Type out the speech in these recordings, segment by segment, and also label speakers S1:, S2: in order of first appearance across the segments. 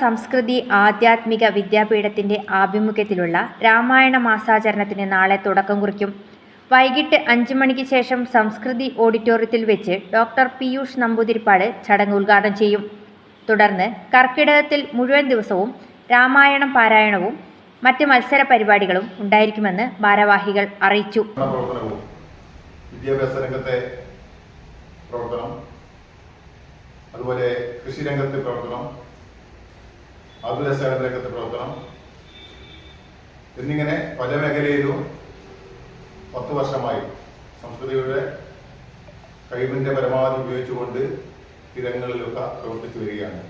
S1: സംസ്കൃതി ആധ്യാത്മിക വിദ്യാപീഠത്തിന്റെ ആഭിമുഖ്യത്തിലുള്ള രാമായണ മാസാചരണത്തിന് നാളെ തുടക്കം കുറിക്കും. വൈകിട്ട് അഞ്ച് മണിക്ക് ശേഷം സംസ്കൃതി ഓഡിറ്റോറിയത്തിൽ വെച്ച് ഡോക്ടർ പീയൂഷ് നമ്പൂതിരിപ്പാട് ചടങ്ങ് ഉദ്ഘാടനം ചെയ്യും. തുടർന്ന് കർക്കിടകത്തിൽ മുഴുവൻ ദിവസവും രാമായണം പാരായണവും മറ്റ് മത്സര പരിപാടികളും ഉണ്ടായിരിക്കുമെന്ന് ഭാരവാഹികൾ അറിയിച്ചു.
S2: വിദ്യാഭ്യാസ രംഗത്തെ പ്രവർത്തനം അതുപോലെ കൃഷി രംഗത്തെ പ്രവർത്തനം ആതുര സേവന രംഗത്തെ പ്രവർത്തനം. എന്നിങ്ങനെ പല മേഖലയിലും പത്ത് വർഷമായി സംസ്കൃതിയുടെ കഴിവിന്റെ പരമാവധി ഉപയോഗിച്ചുകൊണ്ട് തിരങ്ങളിലൊക്കെ പ്രവർത്തിച്ചു വരികയാണ്.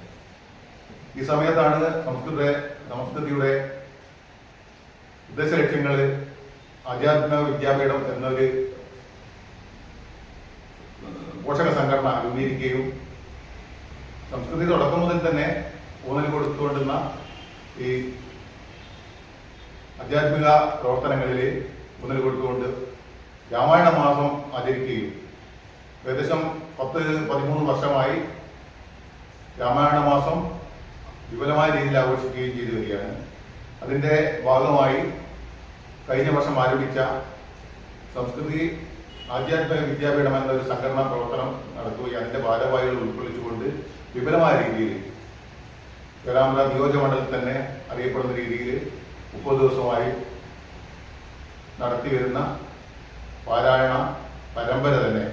S2: ഈ സമയത്താണ് സംസ്കൃത സംസ്കൃതിയുടെ ഉദ്ദേശ ലക്ഷ്യങ്ങൾ ആധ്യാത്മിക വിദ്യാപീഠം എന്നൊരു പോഷക സംഘടന രൂപീകരിക്കുകയും സംസ്കൃതി തുടക്കം മുതൽ തന്നെ ഊന്നൽ കൊടുത്തുകൊണ്ടുന്ന ഈ ആധ്യാത്മിക പ്രവർത്തനങ്ങളിൽ ഊന്നൽ കൊടുത്തുകൊണ്ട് രാമായണ മാസം ആചരിക്കുകയും ഏകദേശം പത്ത് പതിമൂന്ന് വർഷമായി രാമായണ മാസം വിപുലമായ രീതിയിൽ ആഘോഷിക്കുകയും ചെയ്തു വരികയാണ്. അതിന്റെ ഭാഗമായി കഴിഞ്ഞ വർഷം ആരംഭിച്ച സംസ്കൃതി ആധ്യാത്മിക വിദ്യാപീഠം എന്നൊരു സംഘടനാ പ്രവർത്തനം നടത്തുകയും അതിന്റെ ഭാരവാഹികൾ ഉൾക്കൊള്ളിച്ചുകൊണ്ട് വിപുലമായ രീതിയിൽ പേരാമ്പ്ര നിയോജകമണ്ഡലത്തിൽ തന്നെ അറിയപ്പെടുന്ന രീതിയിൽ മുപ്പത് ദിവസമായി നടത്തിവരുന്ന പാരായണ പരമ്പര തന്നെ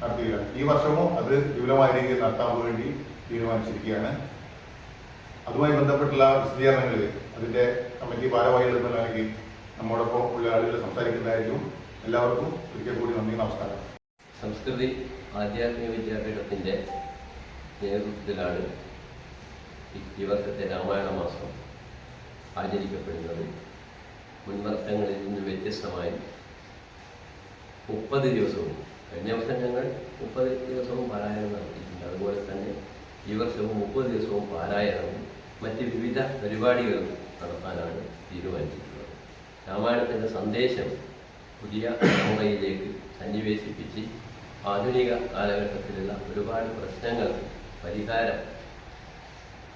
S2: നടത്തുകയാണ് ഈ വർഷവും അത് വിപുലമായ രീതിയിൽ നടത്താൻ വേണ്ടി തീരുമാനിച്ചിരിക്കുകയാണ്. അതുമായി ബന്ധപ്പെട്ടുള്ള വിശദീകരണങ്ങൾ അതിന്റെ കമ്മിറ്റി ഭാരവാഹികൾ എന്ന നിലയ്ക്ക് നമ്മോടൊപ്പം ഉള്ള ആളുകൾ സംസാരിക്കുന്നതായിരിക്കും. എല്ലാവർക്കും ഒരിക്കൽ കൂടി നന്ദി നമസ്കാരം.
S3: സംസ്കൃതി ആധ്യാത്മിക വിദ്യാപീഠത്തിന്റെ നേതൃത്വത്തിലാണ് ഈ- വർഷത്തെ രാമായണ മാസം ആചരിക്കപ്പെടുന്നത്. മുൻവർത്തങ്ങളിൽ നിന്ന് വ്യത്യസ്തമായി മുപ്പത് ദിവസവും കഴിഞ്ഞ വർഷം ഞങ്ങൾ മുപ്പത് ദിവസവും പാരായണം നടത്തിയിട്ടുണ്ട്. അതുപോലെ തന്നെ ഈ വർഷവും മുപ്പത് ദിവസവും പാരായണവും മറ്റ് വിവിധ പരിപാടികളും നടത്താനാണ് തീരുമാനിച്ചിട്ടുള്ളത്. രാമായണത്തിന്റെ സന്ദേശം പുതിയ തലമുറയിലേക്ക് സന്നിവേശിപ്പിച്ച് ആധുനിക കാലഘട്ടത്തിലുള്ള ഒരുപാട് പ്രശ്നങ്ങൾ പരിഹാരം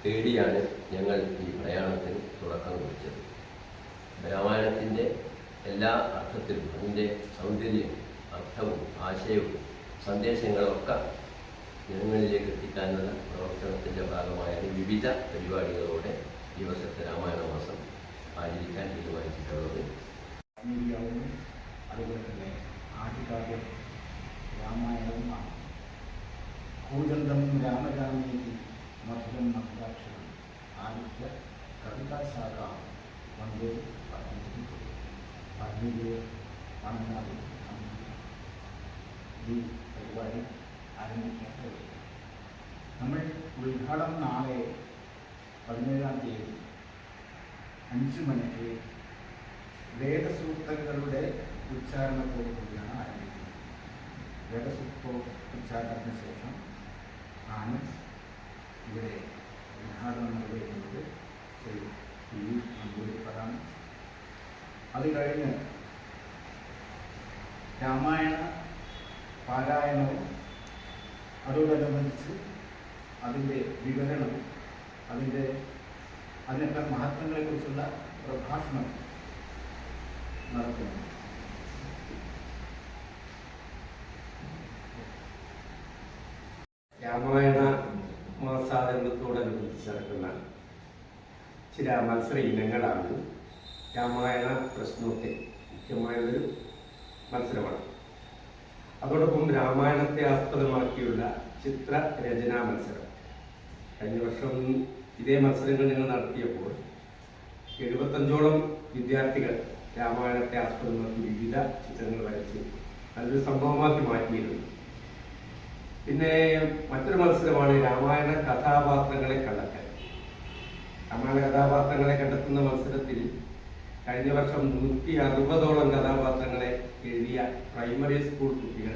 S3: തേടിയാണ് ഞങ്ങൾ ഈ പ്രയാണത്തിന് തുടക്കം കുറിച്ചത്. രാമായണത്തിന്റെ എല്ലാ അർത്ഥത്തിലും അതിന്റെ സൗന്ദര്യവും അർത്ഥവും ആശയവും സന്ദേശങ്ങളൊക്കെ ജനങ്ങളിലേക്ക് എത്തിക്കാനുള്ള പ്രവർത്തനത്തിന്റെ ഭാഗമായാണ് വിവിധ പരിപാടികളോടെ ഈ വർഷത്തെ രാമായണ മാസം ആചരിക്കാൻ തീരുമാനിച്ചിട്ടുള്ളത്.
S4: അതുപോലെ തന്നെ ആദികാവ്യം രാമായണവുമാണ്. കൂടുതൽ രാമരാമേതി മധുരം മധുരാക്ഷരം ആദിത്യ കവിതാശാഖ വന്ദേ പത്മജി പത്മിയെ വണങ്ങാതെ ഈ പരിപാടി ആരംഭിക്കാൻ നമ്മൾ ഉദ്ഘാടനം നാളെ പതിനേഴാം തീയതി അഞ്ച് മണിക്ക് വേദസൂക്തങ്ങളുടെ ഉച്ചാരണത്തോടു കൂടിയാണ് ആരംഭിക്കുന്നത്. വേദസൂക്ത ഉച്ചാരണത്തിന് ശേഷം ആണ് ഇവിടെ ഉദ്ഘാടനം നിർവഹിക്കുന്നത് ശ്രീ അത് കഴിഞ്ഞ് രാമായണ പാരായണവും അതോടനുബന്ധിച്ച് അതിന്റെ വിവരണവും അതിന്റെ അതിനൊക്കെ മഹത്വങ്ങളെക്കുറിച്ചുള്ള പ്രഭാഷണം നടത്തുന്നു.
S5: രാമായണ മാസാചരണത്തോടനുബന്ധിച്ച് നടക്കുന്ന ചില മത്സര ഇനങ്ങളാണ്. രാമായണ പ്രശ്നത്തെ മുഖ്യമായൊരു മത്സരമാണ്. അതോടൊപ്പം രാമായണത്തെ ആസ്പദമാക്കിയുള്ള ചിത്രരചനാ മത്സരം. കഴിഞ്ഞ വർഷം ഇതേ മത്സരങ്ങൾ ഞങ്ങൾ നടത്തിയപ്പോൾ എഴുപത്തഞ്ചോളം വിദ്യാർത്ഥികൾ രാമായണത്തെ ആസ്പദമാക്കി വിവിധ ചിത്രങ്ങൾ വരച്ച് നല്ലൊരു സംഭവമാക്കി മാറ്റിയിരുന്നു. പിന്നെ മറ്റൊരു മത്സരമാണ് രാമായണ കഥാപാത്രങ്ങളെ കണ്ടെത്തൽ. രാമായണ കഥാപാത്രങ്ങളെ കണ്ടെത്തുന്ന മത്സരത്തിൽ കഴിഞ്ഞ വർഷം നൂറ്റി അറുപതോളം കഥാപാത്രങ്ങളെ എഴുതിയ പ്രൈമറി സ്കൂൾ കുട്ടികൾ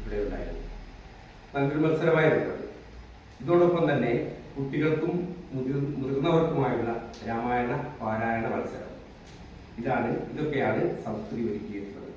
S5: ഇവിടെ ഉണ്ടായിരുന്നു. നല്ലൊരു മത്സരമായിരുന്നു. ഇതോടൊപ്പം തന്നെ കുട്ടികൾക്കും മുതിർ മുതിർന്നവർക്കുമായുള്ള രാമായണ പാരായണ മത്സരം. ഇതാണ് ഇതൊക്കെയാണ് സംസ്കൃതി ഒരുക്കിയിട്ടുള്ളത്.